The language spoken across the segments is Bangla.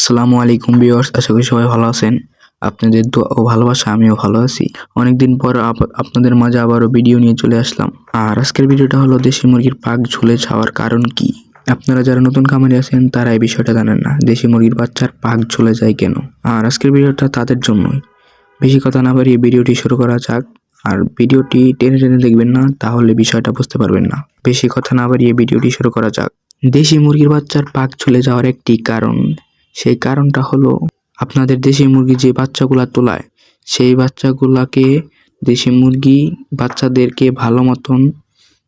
আসসালামু আলাইকুম ভিউয়ার্স, আশা করি সবাই ভালো আছেন। আপনাদের দোয়া ও ভালোবাসা, আমিও ভালো আছি। অনেকদিন পর আপ- আপনাদের মাঝে আবারও ভিডিও নিয়ে চলে আসলাম। আর আজকের ভিডিওটা হলো দেশি মুরগির পাক ঝুলে যাওয়ার কারণ কি? আপনারা যারা নতুন খামারে আছেন, তারা এই বিষয়টা জানেন না, দেশি মুরগির বাচ্চার পাক ঝুলে যায় কেন? আর আজকের ভিডিওটা তাদের জন্যই। বেশি কথা না বাড়িয়ে ভিডিওটি শুরু করা যাক। আর ভিডিওটি টেনে টেনে দেখবেন না, তাহলে বিষয়টা বুঝতে পারবেন না। বেশি কথা না বাড়িয়ে ভিডিওটি শুরু করা যাক। দেশি মুরগির বাচ্চার পাক চলে যাওয়ার একটি কারণ। সেই কারণটা হলো, আপনাদের দেশি মুরগি যে বাচ্চাগুলা তোলায়, সেই বাচ্চাগুলাকে দেশি মুরগি বাচ্চাদেরকে ভালো মতন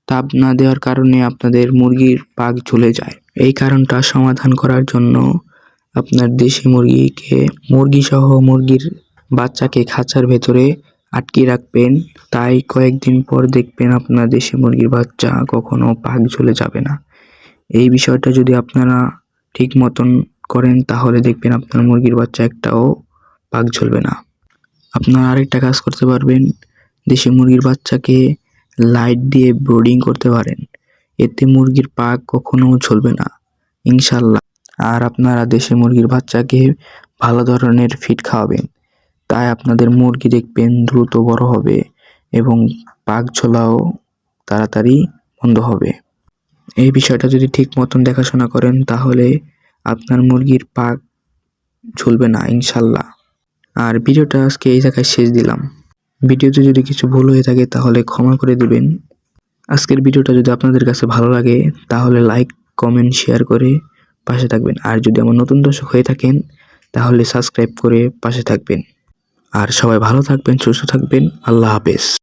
তাপ না দেওয়ার কারণে আপনাদের মুরগির পাক ঝুলে যায়। এই কারণটা সমাধান করার জন্য আপনার দেশি মুরগিকে মুরগি সহ মুরগির বাচ্চাকে খাঁচার ভেতরে আটকে রাখবেন। তাই কয়েকদিন পর দেখবেন আপনার দেশি মুরগির বাচ্চা কখনো পাক ঝুলে যাবে না। এই বিষয়টা যদি আপনারা ঠিক মতন করেন, তাহলে দেখবেন আপনার মুরগির বাচ্চা একটাও পাক ঝুলবে না। আপনারা আরেকটা কাজ করতে পারবেন, দেশি মুরগির বাচ্চাকে লাইট দিয়ে ব্রোডিং করতে পারেন। এতে মুরগির পাক কখনো ঝুলবে না ইনশাল্লাহ আর আপনারা দেশি মুরগির বাচ্চাকে ভালো ধরনের ফিড খাওয়াবেন, তাই আপনাদের মুরগি দেখবেন দ্রুত বড় হবে এবং পাক ঝোলাও তাড়াতাড়ি বন্ধ হবে। এই বিষয়টা যদি ঠিক মতন দেখাশোনা করেন, তাহলে আপনার মুরগির পাক ঝুলবে না, ইনশাল্লাহ। আর ভিডিওটা আজকে এই জায়গায় শেষ দিলাম। ভিডিওতে যদি কিছু ভুল হয়ে থাকে তাহলে ক্ষমা করে দেবেন। আজকের ভিডিওটা যদি আপনাদের কাছে ভালো লাগে, তাহলে লাইক, কমেন্ট, শেয়ার করে পাশে থাকবেন। আর যদি আমার নতুন দর্শক হয়ে থাকেন, তাহলে সাবস্ক্রাইব করে পাশে থাকবেন। আর সবাই ভালো থাকবেন, সুস্থ থাকবেন। আল্লাহ হাফেজ।